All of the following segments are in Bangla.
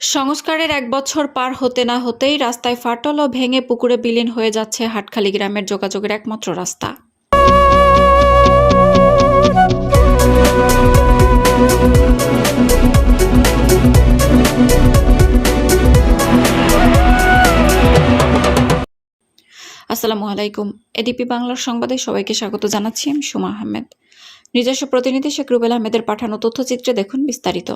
সংস্কারের এক বছর পার হতে না হতেই রাস্তায় ফাটল ও ভেঙে পুকুরে বিলীন হয়ে যাচ্ছে হাটখালি গ্রামের যোগাযোগের একমাত্র রাস্তা। আসসালামু আলাইকুম। এডিপি বাংলার সংবাদে সবাইকে স্বাগত জানাচ্ছি, আমি সুমা আহমেদ। নিজস্ব প্রতিনিধি শেখ রুবেল আহমেদের পাঠানো তথ্যচিত্রে দেখুন বিস্তারিত।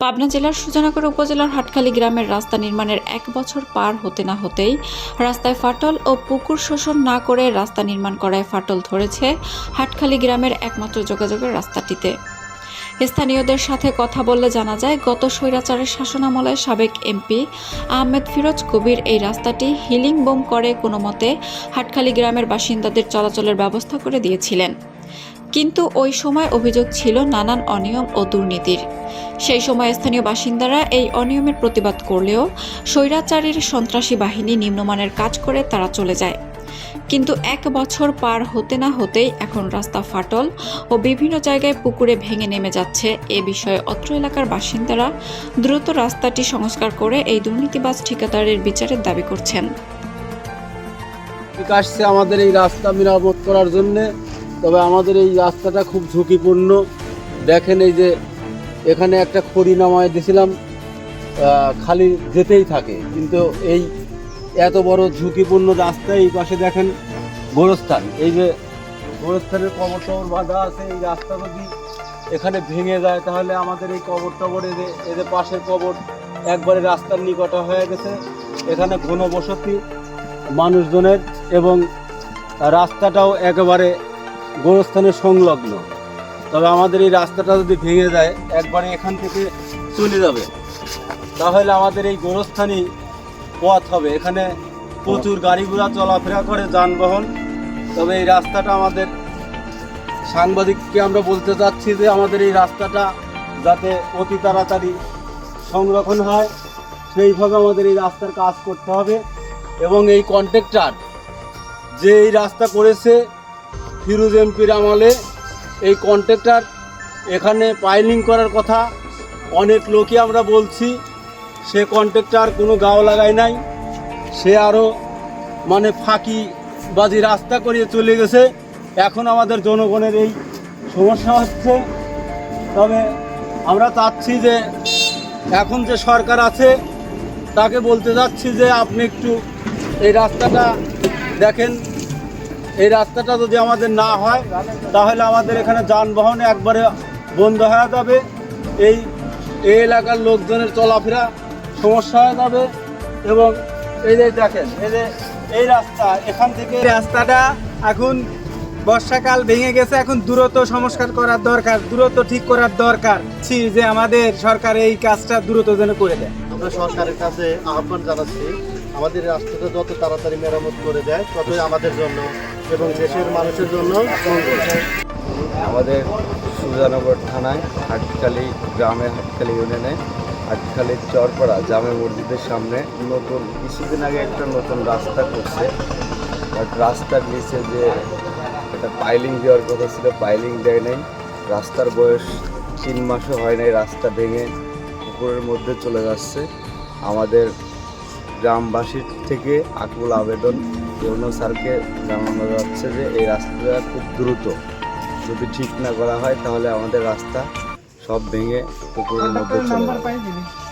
পাবনা জেলার সুজানগর উপজেলার হাটখালী গ্রামের রাস্তা নির্মাণের এক বছর পার হতে না হতেই রাস্তায় ফাটল ও পুকুর শোষণ না করে রাস্তা নির্মাণ করায় ফাটল ধরেছে হাটখালী গ্রামের একমাত্র যোগাযোগের রাস্তাটিতে। স্থানীয়দের সাথে কথা বললে জানা যায়, গত স্বৈরাচারের শাসনামলে সাবেক এমপি আহমেদ ফিরোজ কবির এই রাস্তাটি হিলিং বোম করে কোনো মতে হাটখালী গ্রামের বাসিন্দাদের চলাচলের ব্যবস্থা করে দিয়েছিলেন। কিন্তু ওই সময় অভিযোগ ছিল নানান অনিয়ম ও দুর্নীতির। সেই সময় স্থানীয় বাসিন্দারা এই অনিয়মের প্রতিবাদ করলেও স্বৈরাচারীর সন্ত্রাসী বাহিনী নিম্নমানের কাজ করে তারা চলে যায়। কিন্তু এক বছর পার হতে না হতেই এখন রাস্তা ফাটল ও বিভিন্ন জায়গায় পুকুরে ভেঙে নেমে যাচ্ছে। এ বিষয়ে অত্র এলাকার বাসিন্দারা দ্রুত রাস্তাটি সংস্কার করে এই দুর্নীতিবাজ ঠিকাদারের বিচারের দাবি করছেন। আসছে আমাদের এই রাস্তা মেরামত করার জন্যে। তবে আমাদের এই রাস্তাটা খুব ঝুঁকিপূর্ণ। দেখেন এই যে এখানে একটা খড়ি নামায় দিয়েছিলাম খালি যেতেই থাকে। কিন্তু এই এত বড় ঝুঁকিপূর্ণ রাস্তা এই পাশে দেখেন গোরস্থান। এই যে গোরস্থানের কবর টবর বাঁধা আছে, এই রাস্তা যদি এখানে ভেঙে যায়, তাহলে আমাদের এই কবর টবর এদের এদের পাশের কবর একবারে রাস্তার নিকটে হয়ে গেছে। এখানে ঘনবসতি মানুষজনের এবং রাস্তাটাও একেবারে গোরস্থানের সংলগ্ন। তবে আমাদের এই রাস্তাটা যদি ভেঙে যায়, একবারে এখান থেকে চলে যাবে। তাহলে আমাদের এই গোরস্থানই পথ হবে। এখানে প্রচুর গাড়ি ঘোড়া চলাফেরা করে, যানবাহন। তবে এই রাস্তাটা আমাদের সাংবাদিককে আমরা বলতে চাচ্ছি যে আমাদের এই রাস্তাটা যাতে অতি তাড়াতাড়ি সংরক্ষণ হয়, সেইভাবে আমাদের এই রাস্তার কাজ করতে হবে। এবং এই কন্ট্রাক্টর যে এই রাস্তা করেছে ফিরোজ এমপির আমলে এই কন্ট্রাক্টর এখানে পাইলিং করার কথা অনেক লোকই আমরা বলছি, সে কন্ট্রাক্টর কোনো গাও লাগায় নাই, সে আরও মানে ফাঁকি বাজি রাস্তা করিয়ে চলে গেছে। এখন আমাদের জনগণের এই সমস্যা হচ্ছে। তবে আমরা চাচ্ছি যে এখন যে সরকার আছে, তাকে বলতে যাচ্ছি যে আপনি একটু এই রাস্তাটা দেখেন। এই রাস্তাটা যদি আমাদের না হয়, তাহলে আমাদের এখানে যানবাহন একবারে বন্ধ হয়ে যাবে। এই এই এলাকার লোকজনের চলাফেরা সমস্যা হয়ে যাবে এবং এই যে দেখেন, এই যে এই রাস্তা, এখান থেকে রাস্তাটা এখন বর্ষাকাল ভেঙে গেছে, এখন দ্রুত সংস্কার করার দরকার, দ্রুত ঠিক করার দরকার। যে আমাদের সরকার এই কাজটা দ্রুত যেন করে দেয়। আমরা সরকারের কাছে আহ্বান জানাচ্ছি, আমাদের রাস্তাটা যত তাড়াতাড়ি মেরামত করে দেয়, ততই আমাদের জন্য এবং দেশের মানুষের জন্য আমাদের সুজানগর থানায় হাটখালি গ্রামের হাটখালি ইউনিয়নে হাটখালির চরপাড়া জামে মসজিদের সামনে নতুন, কিছুদিন আগে একটা নতুন রাস্তা করছে। বাট রাস্তার নিচে যে একটা পাইলিং দেওয়ার কথা ছিল, পাইলিং দেয় নাই। রাস্তার বয়স তিন মাসও হয় নাই, রাস্তা ভেঙে পুকুরের মধ্যে চলে যাচ্ছে। আমাদের গ্রামবাসীর থেকে আকুল আবেদন। যৌন স্যারকে জানানো যাচ্ছে যে এই রাস্তাটা খুব দ্রুত যদি ঠিক না করা হয় তাহলে আমাদের রাস্তা সব ভেঙে পুকুরের মধ্যে চলে যাবে।